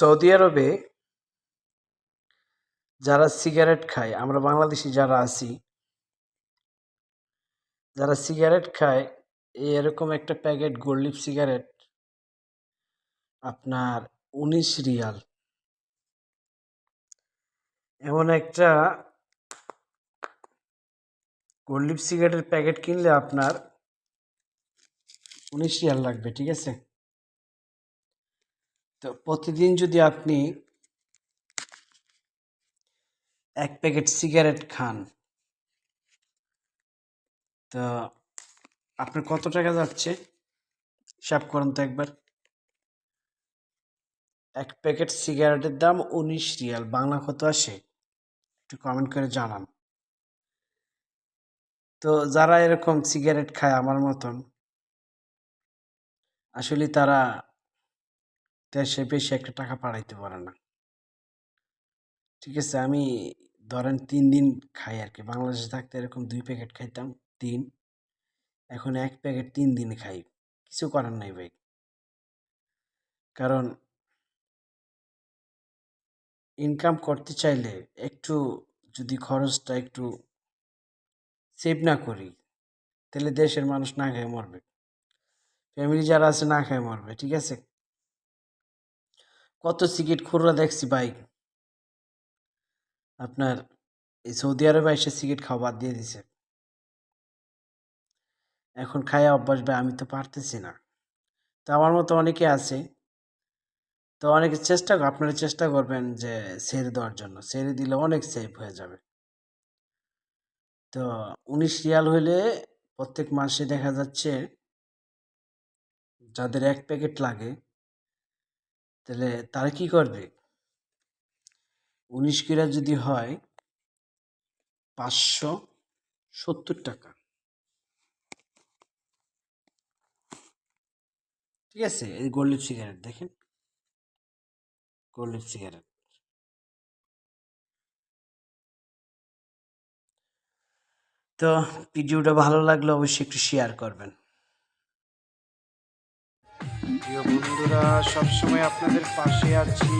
Saudi আরবে যারা cigarette খায়, আমরা বাংলাদেশি যারা আছি, যারা সিগারেট খায়, এরকম একটা প্যাকেট গোল্ড সিগারেট আপনার উনিশ রিয়াল। এমন একটা গোল্ড সিগারেটের প্যাকেট কিনলে আপনার উনিশ রিয়াল লাগবে, ঠিক আছে? তো প্রতিদিন যদি আপনি এক প্যাকেট সিগারেট খান, তো আপনার কত টাকা যাচ্ছে? হিসাব করুন তো একবার। এক প্যাকেট সিগারেটের দাম উনিশ রিয়াল, বাংলা কত আসে? একটু কমেন্ট করে জানান। তো যারা এরকম সিগারেট খায় আমার মতন, আসলে তারা দেশে বেশি একটা টাকা পাঠাইতে পারে না। ঠিক আছে, আমি ধরেন তিন দিন খাই আর কি বাংলাদেশে থাকতে এরকম দুই প্যাকেট খাইতাম তিন। এখন এক প্যাকেট তিন দিন খাই। কিছু করার নাই ভাই। কারণ ইনকাম করতে চাইলে একটু যদি খরচটা একটু সেভ না করি, তাহলে দেশের মানুষ না খেয়ে মরবে। ফ্যামিলি যারা আছে না খেয়ে মরবে, ঠিক আছে? কত সিগারেট খুররা দেখছি বাইক আপনার এই সৌদি আরবে এসে সিগারেট খাওয়া বাদ দিয়ে দিছে। এখন খায়া অভ্যাস ভাই, আমি তো পারতেছি না। তো আমার মতো অনেকে আছে। তো অনেকে চেষ্টা আপনারা চেষ্টা করবেন যে ছেড়ে দেওয়ার জন্য। ছেড়ে দিলে অনেক সেফ হয়ে যাবে। তো উনিশ রিয়াল হইলে প্রত্যেক মাসে দেখা যাচ্ছে যাদের এক প্যাকেট লাগে তাহলে তারা কি করবে? উনিশ কিরা যদি হয়, পাঁচশো সত্তর টাকা। ঠিক আছে, এই গোল্ড সিগারেট দেখেন। গোল্ড সিগারেট তো ভিডিওটা ভালো লাগলে অবশ্যই একটু শেয়ার করবেন। প্রিয় বন্ধুরা সবসময় আপনাদের পাশে আছি।